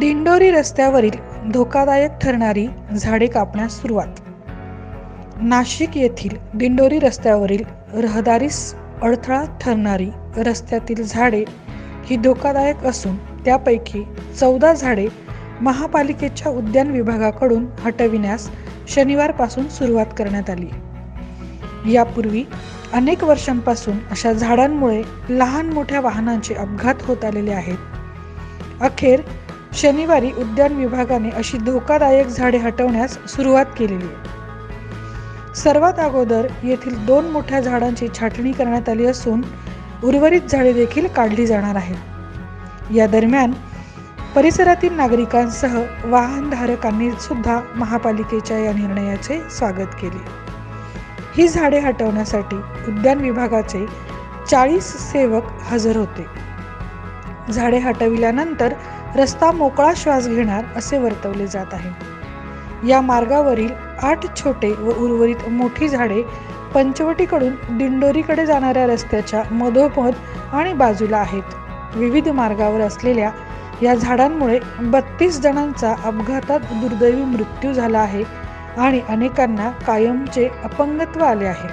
दिंडोरी रस्त्यावरील धोकादायक ठरणारी झाडे कापण्यास सुरुवात. नाशिक येथील दिंडोरी रस्त्यावरील रहदारीस अडथळा ठरणारी रस्त्यातील झाडे ही धोकादायक असून त्यापैकी चौदा झाडे महापालिकेच्या उद्यान विभागाकडून हटविण्यास शनिवारपासून सुरुवात करण्यात आली. यापूर्वी अनेक वर्षांपासून अशा झाडांमुळे लहान मोठ्या वाहनांचे अपघात होत आलेले आहेत. अखेर शनिवारी उद्यान विभागाने अशी धोकादायक झाडे हटवण्यास सुरुवात केलेली. आहे सर्वात अगोदर येथील दोन मोठ्या झाडांची छाटणी करण्यात आली असून उर्वरित झाडे देखील काढली जाणार आहेत. या दरम्यान परिसरातील नागरिकांसह वाहनधारकांनी सुद्धा महापालिकेच्या या निर्णयाचे स्वागत केले. ही झाडे हटवण्यासाठी उद्यान विभागाचे चाळीस सेवक हजर होते. झाडे हटविल्यानंतर रस्ता मोकळा श्वास घेणार असे वर्तवले जात आहे. या मार्गावरील आठ छोटे व उर्वरित मोठी झाडे पंचवटीकडून दिंडोरीकडे जाणाऱ्या रस्त्याच्या मधोमध आणि बाजूला आहेत. विविध मार्गावर असलेल्या या झाडांमुळे बत्तीस जणांचा अपघातात दुर्दैवी मृत्यू झाला आहे आणि अनेकांना कायमचे अपंगत्व आले आहे.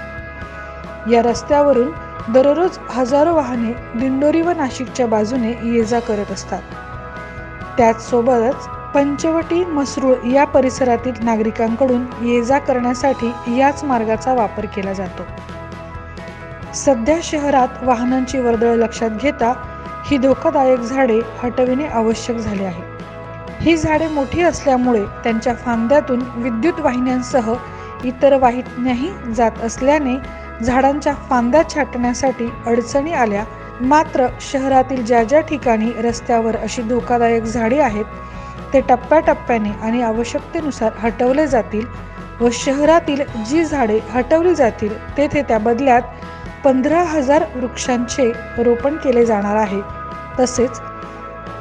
या रस्त्यावरून दररोज हजारो वाहने दिंडोरी व नाशिकच्या बाजूने ये जा करत असतात. त्याचसोबतच पंचवटी मसरूळ या परिसरातील नागरिकांकडून ये जा करण्यासाठी याच मार्गाचा वापर केला जातो. सध्या शहरात वाहनांची वर्दळ लक्षात घेता ही धोकादायक झाडे हटविणे आवश्यक झाले आहे. ही झाडे मोठी असल्यामुळे त्यांच्या फांद्यातून विद्युत वाहिन्यांसह इतर वाहिन्याही जात असल्याने झाडांच्या फांद्या छाटण्यासाठी अडचणी आल्या. मात्र शहरातील ज्या ज्या ठिकाणी रस्त्यावर अशी धोकादायक झाडे आहेत ते टप्प्याटप्प्याने आणि आवश्यकतेनुसार हटवले जातील व शहरातील जी झाडे हटवली जातील तेथे त्या बदल्यात पंधरा हजार वृक्षांचे रोपण केले जाणार आहे. तसेच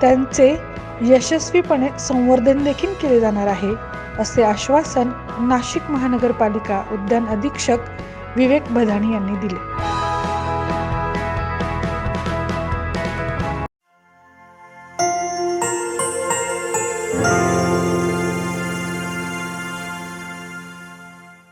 त्यांचे यशस्वीपणे संवर्धन देखील केले जाणार आहे असे आश्वासन नाशिक महानगरपालिका उद्यान अधीक्षक विवेक बधाणी यांनी दिले.